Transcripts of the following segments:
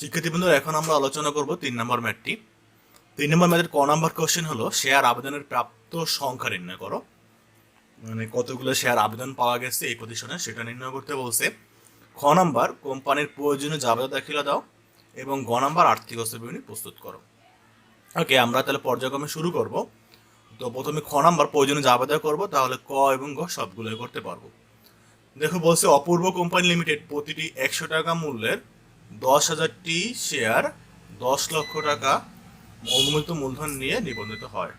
শিক্ষার্থী বন্ধুরা এখন আমরা আলোচনা করব তিন নম্বর ম্যাথটি তিন নম্বর ম্যাথের ক নম্বর কোশ্চেন হলো, শেয়ার আবেদনের প্রাপ্ত সংখ্যা নির্ণয় করো। মানে কতগুলো শেয়ার আবেদন পাওয়া গেছে এই প্রতিষ্ঠানে সেটা নির্ণয় করতে বলছে। খ নম্বর, কোম্পানির প্রয়োজনীয় জাবেদা দাখিলা দাও এবং গ নম্বর, আর্থিক অবস্থা প্রস্তুত করো। ওকে, আমরা তাহলে পর্যায়ক্রমে শুরু করব। তো প্রথমে খ নম্বর, প্রয়োজনীয় জাবেদা করব, তাহলে ক এবং গ সবগুলোই করতে পারব। দেখো বলছে, অপূর্ব কোম্পানি লিমিটেড প্রতিটি একশো টাকা মূল্যের দশ হাজারটি শেয়ার দশ লক্ষ টাকা অনুমোদিত মূলধন নিয়ে নিবন্ধিত হয়।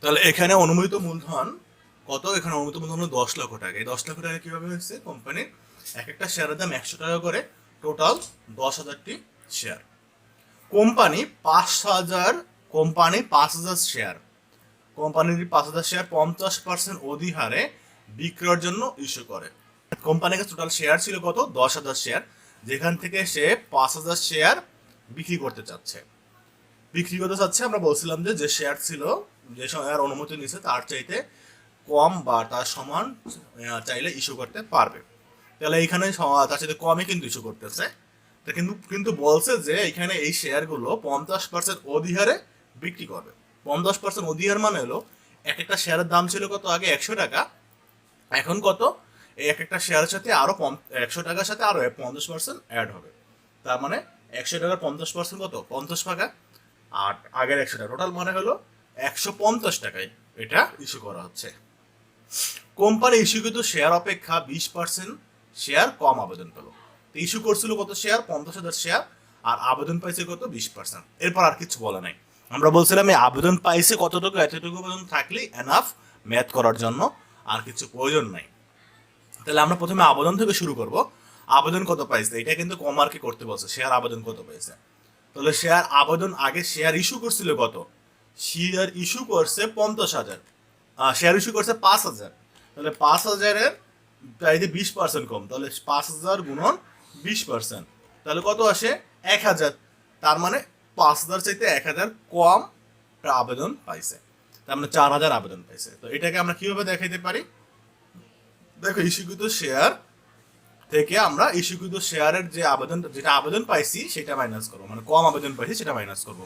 তাহলে এখানে অনুমোদিত মূলধন কত? এখানে অনুমোদিত মূলধন দশ লক্ষ টাকা। এই দশ লক্ষ টাকা কীভাবে হয়েছে? কোম্পানির এক একটা শেয়ারের দাম একশো টাকা করে। টোটাল দশ হাজারটি শেয়ার। কোম্পানি পাঁচ হাজার, কোম্পানি পাঁচ হাজার শেয়ার। কোম্পানির পাঁচ হাজার শেয়ার পঞ্চাশ পার্সেন্ট অধিহারে বিক্রয়ের জন্য ইস্যু করে। কোম্পানির কাছে টোটাল শেয়ার ছিল কত? দশ হাজার শেয়ার। যেখান থেকে সে পাঁচ হাজার শেয়ার বিক্রি করতে চাচ্ছে। বিক্রি করতে চাচ্ছে, আমরা বলছিলাম যে যে শেয়ার ছিল, যে শেয়ার অনুমতি নিছে তার চাইতে কম বা তার সমান চাইলে ইস্যু করতে পারবে। তাহলে এইখানে তার চাইতে কমই কিন্তু ইস্যু করতেছে। তা কিন্তু কিন্তু বলছে যে, এখানে এই শেয়ারগুলো পঞ্চাশ পার্সেন্ট অধিহারে বিক্রি করবে। পঞ্চাশ পার্সেন্ট অধিহার মানে হলো, এক একটা শেয়ারের দাম ছিল কত আগে? একশো টাকা। এখন কত? এই এক একটা শেয়ারের সাথে আরও একশো টাকার সাথে আরও পঞ্চাশ পার্সেন্ট অ্যাড হবে। তার মানে একশো টাকার পঞ্চাশ পার্সেন্ট কত? পঞ্চাশ টাকা আর আগের একশো টাকা। টোটাল মানে হলো একশো পঞ্চাশ টাকায় এটা ইস্যু করা হচ্ছে। কোম্পানি ইস্যুকৃত শেয়ার অপেক্ষা বিশ পার্সেন্ট শেয়ার কম আবেদন পেল। তো ইস্যু করছিল কত শেয়ার পঞ্চাশ হাজার শেয়ার আর আবেদন পাইছে কত? বিশ পার্সেন্ট এরপর আর কিছু বলা নাই। আমরা বলছিলাম এই আবেদন পাইছে কতটুকু এতটুকু পর্যন্ত থাকলেই এনাফ ম্যাথ করার জন্য আর কিছু প্রয়োজন নাই। তাহলে আমরা প্রথমে আবেদন থেকে শুরু করব। আবেদন কত পাইছে? এটা কিন্তু কমার্কে করতে বলছে। শেয়ার আবেদন কত পাইছে? তাহলে শেয়ার আবেদন আগে শেয়ার ইস্যু করছিল কত? শেয়ার ইস্যু করছে পঞ্চাশ হাজার। শেয়ার ইস্যু করছে পাঁচ হাজার। তাহলে পাঁচ হাজারের চাইতে বিশ পার্সেন্ট কম। তাহলে পাঁচ হাজার গুণন বিশ পার্সেন্ট। তাহলে কত আসে? এক হাজার। তার মানে পাঁচ হাজার চাইতে এক হাজার কম আবেদন পাইছে। তার মানে চার হাজার আবেদন পাইছে। তো এটাকে আমরা কীভাবে দেখাইতে পারি? দেখো, ইস্যুকৃত শেয়ার থেকে আমরা ইস্যুকৃত শেয়ারের যে আবেদন, যেটা আবেদন পাইছি, সেটা মাইনাস করব। মানে কম আবেদন পাইছি, সেটা মাইনাস করব।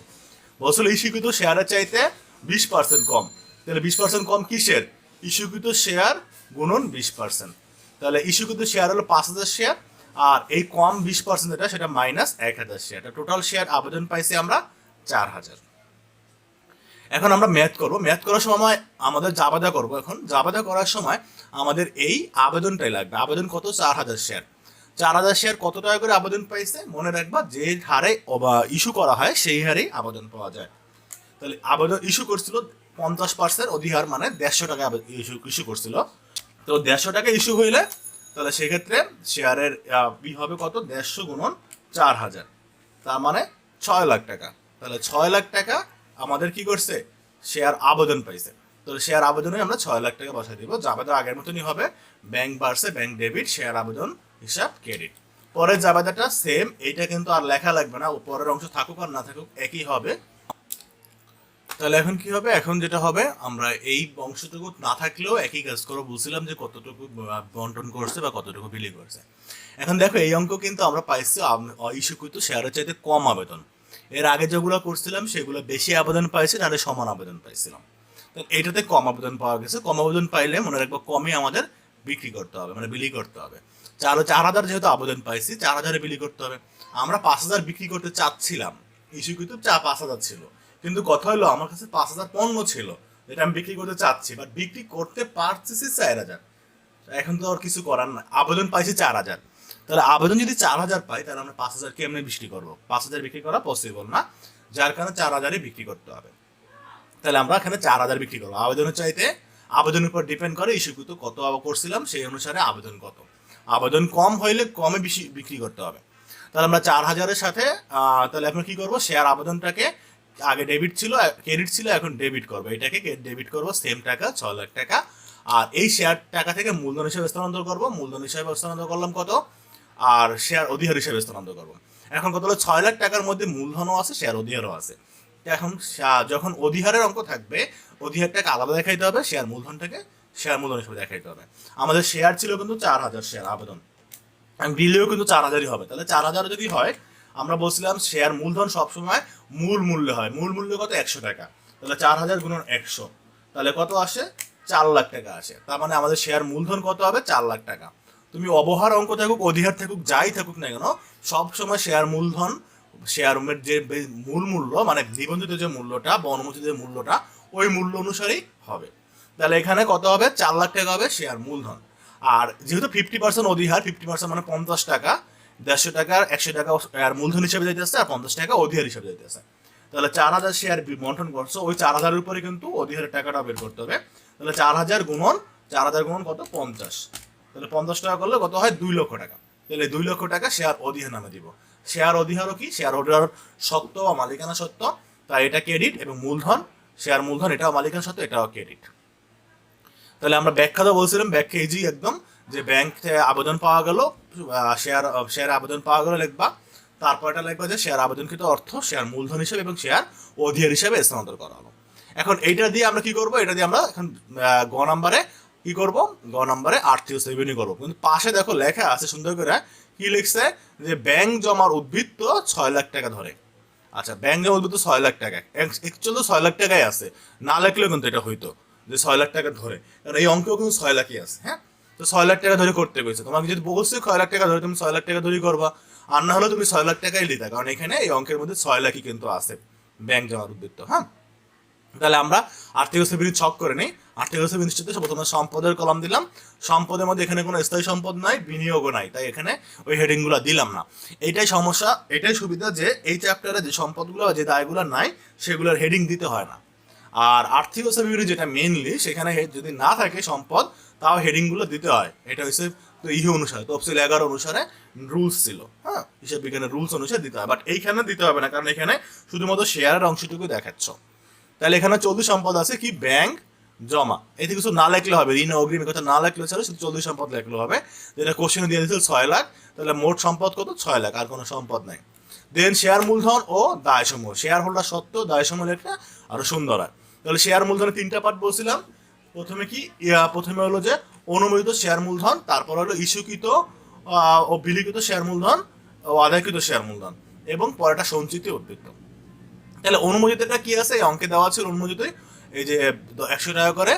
বছর ইস্যুকৃত শেয়ারের চাইতে বিশ পার্সেন্ট কম। তাহলে বিশ পার্সেন্ট কম কিসের? ইস্যুকৃত শেয়ার গুণন বিশ পার্সেন্ট তাহলে ইস্যুকৃত শেয়ার হলো পাঁচ হাজার শেয়ার আর এই কম বিশ পার্সেন্ট যেটা সেটা মাইনাস এক হাজার শেয়ার টোটাল শেয়ার আবেদন পাইছি আমরা চার হাজার। এখন আমরা ম্যাথ করব। ম্যাথ করার সময় আমাদের জাবাদা করব। এখন জাবাদা করার সময় আমাদের এই আবেদনটাই লাগবে। আবেদন কত? চার হাজার শেয়ার চার হাজার শেয়ার কত টাকা করে আবেদন পাইছে? মনে রাখবা, যে হারে ইস্যু করা হয়, সেই হারেই আবেদন পাওয়া যায়। তাহলে আবেদন ইস্যু করছিল পঞ্চাশ পার্সেন্ট অধিহার মানে দেড়শো টাকা ইস্যু ইস্যু করছিল। তো দেড়শো টাকা ইস্যু হইলে, তাহলে সেক্ষেত্রে শেয়ারের ই হবে কত? দেড়শো গুণন চার হাজার তার মানে ছয় লাখ টাকা। তাহলে ছয় লাখ টাকা আমাদের কি করছে? শেয়ার আবেদন পাইছে। তো শেয়ার আবেদনে আমরা ছয় লাখ টাকা বসাই দিব জাবেদা আগের মতনই হবে। ব্যাংক বাড়ছে ব্যাংক ডেবিট শেয়ার আবেদন, হিসাব ক্রেডিট পরের জাবেদাটা সেম এইটা কিন্তু আর লেখা লাগবে না পরের অংশ থাকুক আর না থাকুক একই হবে। তাহলে এখন কি হবে? এখন যেটা হবে, আমরা এই অংশটুকু না থাকলেও একই কাজ করব। বুঝছিলাম যে কতটুকু বন্টন করছে বা কতটুকু বিলি করছে। এখন দেখো, এই অঙ্ক কিন্তু আমরা পাইছি ইস্যুকৃত শেয়ারের চাইতে কম আবেদন। এর আগে যেগুলো করছিলাম, সেগুলো বেশি আবেদন পাইছে, নাহলে সমান আবেদন পাইছিলাম। তো এইটাতে কম আবেদন পাওয়া গেছে। কম আবেদন পাইলে মনে রাখব কমই আমাদের বিক্রি করতে হবে মানে বিলি করতে হবে। চার চার হাজার যেহেতু আবেদন পাইছি, চার হাজারে বিলি করতে হবে। আমরা পাঁচ হাজার বিক্রি করতে চাচ্ছিলাম ইস্যুকৃত চা পাঁচ হাজার ছিল। কিন্তু কথা হলো, আমার কাছে পাঁচ হাজার পণ্য ছিল, যেটা আমি বিক্রি করতে চাচ্ছি বাট বিক্রি করতে পারতেছি চার হাজার। এখন তো আর কিছু করার না, আবেদন পাইছি চার হাজার। তাহলে আবেদন যদি চার হাজার পাই, তাহলে আমরা পাঁচ হাজার কেমনে বিক্রি করব? পাঁচ হাজার বিক্রি করা পসিবল না। যার কারণে চার হাজারে বিক্রি করতে হবে। তাহলে আমরা এখানে চার হাজার বিক্রি করব। আবেদনের চাইতে আবেদনের উপর ডিপেন্ড করে ইস্যুকৃত কত করছিলাম, সেই অনুসারে আবেদন কত। আবেদন কম হইলে কমে বেশি বিক্রি করতে হবে। তাহলে আমরা চার হাজারের সাথে তাহলে এখন কি করব? শেয়ার আবেদনটাকে আগে ডেবিট ছিল ক্রেডিট ছিল, এখন ডেবিট করব। এটাকে ডেবিট করব সেম টাকা, ছ লাখ টাকা। আর এই শেয়ার টাকা থেকে মূলধন হিসেবে স্থানান্তর করব। মূলধন হিসেবে স্থানান্তর করলাম কত? আর শেয়ার অধিহার হিসেবে স্থানান্তর করব। এখন কত হলো? ছয় লাখ টাকার মধ্যে মূলধনও আছে শেয়ার অধিহারও আছে। এখন যখন অধিহারের অঙ্ক থাকবে, অধিহারটাকে আলাদা দেখাইতে হবে শেয়ার মূলধনটাকে শেয়ার মূলধন হিসেবে দেখাইতে হবে। আমাদের শেয়ার ছিল কিন্তু চার হাজার শেয়ার আবেদন। দিলেও কিন্তু চার হাজারই হবে। তাহলে চার হাজার যদি হয়, আমরা বলছিলাম শেয়ার মূলধন সবসময় মূল মূল্য হয়। মূল মূল্য কত? একশো টাকা। তাহলে চার হাজার গুণন একশো। তাহলে কত আসে? চার লাখ টাকা আসে। তার মানে আমাদের শেয়ার মূলধন কত হবে? চার লাখ টাকা। তুমি অবহার অঙ্ক থাকুক, অধিহার থাকুক, যাই থাকুক না কেন, সবসময় শেয়ার মূলধন শেয়ার রুমের যে মূল মূল্য মানে নিবন্ধিত যে মূল্যটা বা অনুমোদিত যে মূল্যটা, ওই মূল্য অনুসারেই হবে। তাহলে এখানে কত হবে? চার লাখ টাকা হবে শেয়ার মূলধন। আর যেহেতু ফিফটি পার্সেন্ট অধিহার ফিফটি পার্সেন্ট মানে পঞ্চাশ টাকা, দেড়শো টাকা, একশো টাকা শেয়ার মূলধন হিসেবে যাইতেছে আর পঞ্চাশ টাকা অধিহার হিসেবে যাইতেছে তাহলে চার হাজার শেয়ার বন্টন করছ, ওই চার হাজারের উপরে কিন্তু অধিহারের টাকাটা বের করতে হবে। তাহলে চার হাজার গুণন, চার হাজার গুণন কত? পঞ্চাশ। তাহলে পঞ্চাশ টাকা করলে কত হয়? দুই লক্ষ টাকা। তাহলে দুই লক্ষ টাকা শেয়ার অধিহার নামে দিব। শেয়ার অধিহারও কি? শেয়ার অধিহার সত্ত্ব বা মালিকানা সত্ত্ব তাই এটা ক্রেডিট এবং মূলধন। শেয়ার মূলধন এটাও মালিকানা সত্ত্ব এটাও ক্রেডিট তাহলে আমরা ব্যাখ্যা তো বলছিলাম ব্যাখ্যা ইজি একদম, যে ব্যাংক আবেদন পাওয়া গেল শেয়ার শেয়ার আবেদন পাওয়া গেল লিখবা। তারপর এটা লিখবা যে শেয়ার আবেদনকৃত অর্থ শেয়ার মূলধন হিসেবে এবং শেয়ার অধিকার হিসেবে স্থানান্তর করা হলো। এখন এইটা দিয়ে আমরা কি করব? এটা দিয়ে আমরা এখন গ নাম্বারে কি করব? গ নাম্বারে আর্থিক রেভিনিউ করব। কিন্তু পাশে দেখো লেখা আছে সুন্দর করে, কি লিখছে? যে ব্যাংক জমার উদ্বৃত্ত ছয় লাখ টাকা ধরে। আচ্ছা ব্যাংক জমা উদ্বৃত্ত ছয় লাখ টাকা। অ্যাকচুয়ালি ছয় লাখ টাকাই আছে। না লেখলেও কিন্তু এটা হইতো, যে ছয় লাখ টাকা ধরে। কারণ এই অঙ্কেও কিন্তু ছয় লাখই আছে হ্যাঁ? তো ছয় লাখ টাকা ধরে করতে গেছে তোমাকে যদি বলছে ছয় লাখ টাকা ধরে, তুমি ছয় লাখ টাকা ধরেই করবা। আর না হলে তুমি ছয় লাখ টাকাই লিখা কারণ এখানে এই অঙ্কের মধ্যে ছয় লাখই কিন্তু আছে, ব্যাংক জমার উদ্বৃত্ত হ্যাঁ? তাহলে আমরা আর্থিক সেবিনি ছক করে নিই। সেবিনি নিশ্চিত প্রথমে সম্পদের কলাম দিলাম। সম্পদের মধ্যে এখানে কোনো স্থায়ী সম্পদ নাই, বিনিয়োগও নাই, তাই এখানে ওই হেডিংগুলো দিলাম না। এইটাই সমস্যা, এটাই সুবিধা যে এই চ্যাপ্টারে যে সম্পদগুলো যে দায়গুলো নাই, সেগুলোর হেডিং দিতে হয় না। আর আর্থিক সেবিনি যেটা মেনলি সেখানে যদি না থাকে সম্পদ, তাও হেডিংগুলো দিতে হয়। এটা হচ্ছে তো ইহে অনুসারে, তফসিল এগারো অনুসারে রুলস ছিল। হ্যাঁ হিসাব বিজ্ঞানের রুলস অনুসারে দিতে হয়। বাট এইখানে দিতে হবে না, কারণ এখানে শুধুমাত্র শেয়ারের অংশটুকু দেখাচ্ছ। তাহলে এখানে চৌধুরী সম্পদ আছে কি? ব্যাংক জমা। এতে কিছু না লেখলে হবে, ঋণ অগ্রিম কথা না লেখলে ছিল শুধু চৌধুরী সম্পদ লেখলে হবে। যেটা কোশ্চেনে দিয়ে দিয়েছিল ছয় লাখ, তাহলে মোট সম্পদ কত? ছয় লাখ, আর কোনো সম্পদ নাই। দেন শেয়ার মূলধন ও দায় সমূহ। শেয়ার হোল্ডার সত্ত্বেও দায় সমূহ লেখলে আরও সুন্দর হয়। তাহলে শেয়ার মূলধনের তিনটা পার্ট বলছিলাম। প্রথমে কি? প্রথমে হলো যে অনুমোদিত শেয়ার মূলধন, তারপর হলো ইস্যুকৃত ও বিলিখিত শেয়ার মূলধন ও আদায়কৃত শেয়ার মূলধন এবং পরেটা সঞ্চিত উদ্বৃত্ত। তাহলে অনুমোদিতটা কি আছে? এই অঙ্কে দেওয়া ছিল অনুমোদিত এই যে একশো টাকা করে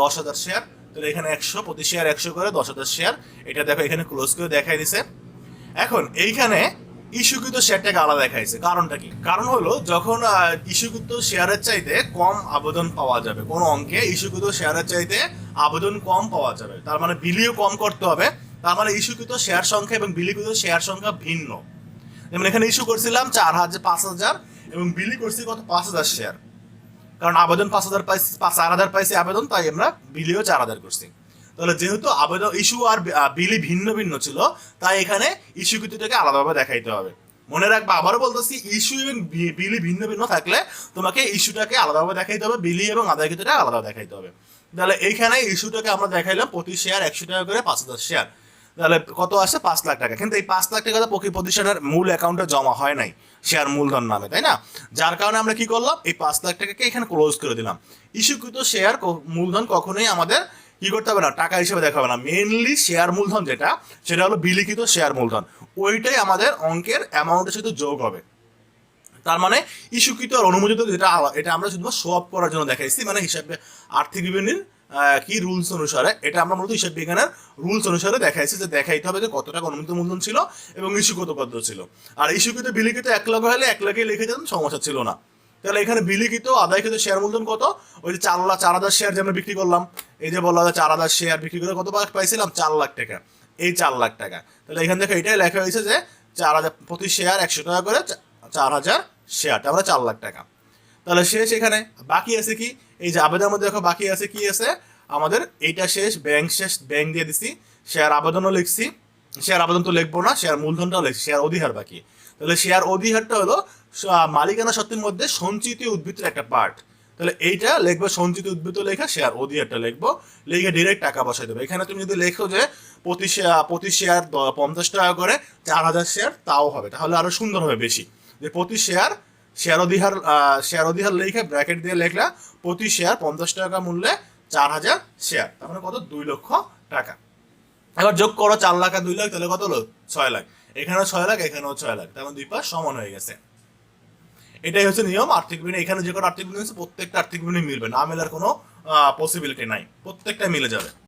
দশ হাজার শেয়ার তাহলে এখানে একশো, প্রতি শেয়ার একশো করে দশ হাজার শেয়ার এটা দেখো, এখানে ক্লোজ করে দেখাই দিছে। এখন এইখানে ইস্যুকৃত শেয়ারটাকে আলাদা দেখাইছে কারণটা কি? কারণ হলো, যখন ইস্যুকৃত শেয়ারের চাইতে কম আবেদন পাওয়া যাবে, কোন অঙ্কে ইস্যুকৃত শেয়ারের চাইতে আবেদন কম পাওয়া যাবে। তার মানে বিলিও কম করতে হবে। তার মানে ইস্যুকৃত শেয়ার সংখ্যা এবং বিলিকৃত শেয়ার সংখ্যা ভিন্ন। যেমন এখানে ইস্যু করছিলাম চার হাজার, পাঁচ হাজার এবং বিলি করছি কত? পাঁচ হাজার শেয়ার কারণ আবেদন পাঁচ হাজার পাইছি চার হাজার পাইছি আবেদন, তাই আমরা বিলিও চার হাজার করছি। তাহলে যেহেতু আবেদন, ইস্যু আর বিলি ভিন্ন ভিন্ন ছিল, তাই এখানে ইস্যু ইস্যুকৃতটাকে আলাদাভাবে দেখাইতে হবে। মনে রাখবা, আবারও বলতেছি, ইস্যু এবং বিলি ভিন্ন ভিন্ন থাকলে তোমাকে ইস্যুটাকে আলাদাভাবে দেখাইতে হবে, বিলি এবং আদায়কৃতটা আলাদা দেখাইতে হবে। তাহলে এইখানে ইস্যুটাকে আমরা দেখাইলাম, প্রতি শেয়ার একশো টাকা করে পাঁচ হাজার শেয়ার তাহলে কত আসে? পাঁচ লাখ টাকা। কিন্তু এই পাঁচ লাখ টাকা প্রতি প্রতিষ্ঠানের মূল অ্যাকাউন্টে জমা হয় নাই। শেয়ার মূলধন নামে, তাই না? যার কারণে আমরা কি করলাম? এই পাঁচ লাখ টাকাকে এখানে ক্লোজ করে দিলাম। ইস্যুকৃত শেয়ার মূলধন কখনোই আমাদের কি করতে হবে না, টাকা হিসেবে দেখা হবে না। মেনলি শেয়ার মূলধন যেটা, সেটা হলো বিলিখিত শেয়ার মূলধন। ওইটাই আমাদের অঙ্কের অ্যামাউন্টের সাথে যোগ হবে। তার মানে ইস্যুকৃত আর অনুমোদিত যেটা এটা আমরা শুধু শো আপ করার জন্য দেখাইছি। মানে হিসাবে আর্থিক বিবরণীর কি রুলস অনুসারে, এটা আমরা মূলত হিসাব বিজ্ঞানের রুলস অনুসারে দেখাইছি যে দেখাইতে হবে যে কত টাকা অনুমোদিত মূলধন ছিল এবং ইস্যুকৃত কত ছিল। আর ইস্যুকৃত বিলিখিত এক লাখ হলে এক লাখে লিখে দেন সমস্যা ছিল না। তাহলে এখানে বিলিখিত, আদায়কৃত শেয়ার মূলধন কত? ওই যে চার লাখ, চার হাজার শেয়ার যে আমরা বিক্রি করলাম, এই যে বললাম যে চার হাজার শেয়ার বিক্রি করে কত পাই- পাইছিলাম? চার লাখ টাকা। এই চার লাখ টাকা। তাহলে এখান থেকে এটাই লেখা হয়েছে যে চার হাজার প্রতি শেয়ার একশো টাকা করে চার হাজার শেয়ারটা আমরা চার লাখ টাকা। তাহলে শেষ এখানে। বাকি আছে কি? এই যে আবেদনের মধ্যে দেখো, বাকি আছে কি আছে? আমাদের এইটা শেষ ব্যাংক শেষ ব্যাংক দিয়ে দিছি। শেয়ার আবেদনও লিখছি। শেয়ার আবেদন তো লিখব না শেয়ার মূলধনটাও লিখছি শেয়ার অধিহার বাকি। তাহলে শেয়ার অধিহারটা হলো মালিকানা সত্ত্বের মধ্যে সঞ্চিত উদ্ভিদের একটা পার্ট তাহলে এইটা লিখবে, সঞ্চিত উদ্ভিদ লেখা শেয়ার অধিহারটা লিখব। লিখে ডিরেক্ট টাকা বসাই দেবে। এখানে তুমি যদি লেখো যে প্রতি প্রতি শেয়ার পঞ্চাশ টাকা করে, চার হাজার শেয়ার তাও হবে। তাহলে আরও সুন্দর হবে বেশি। যে প্রতি শেয়ার শেয়ার অধিহার লিখে ব্র্যাকেট দিয়ে লেখলা প্রতি শেয়ার পঞ্চাশ টাকা মূল্যে চার হাজার শেয়ার। তার মানে কত? দুই লক্ষ টাকা। এবার যোগ করো চার লাখ আর দুই লাখ, তাহলে কত হলো? ছয় লাখ। এখানেও ছয় লাখ, এখানেও ছয় লাখ। তেমন দুই পাশ সমান হয়ে গেছে। এটাই হচ্ছে নিয়ম। আর্থিক বিবরণী এখানে যে কোনো আর্থিক আছে প্রত্যেকটা আর্থিক বিবরণী মিলবে না। মেলার কোনো পসিবিলিটি নাই। প্রত্যেকটা মিলে যাবে।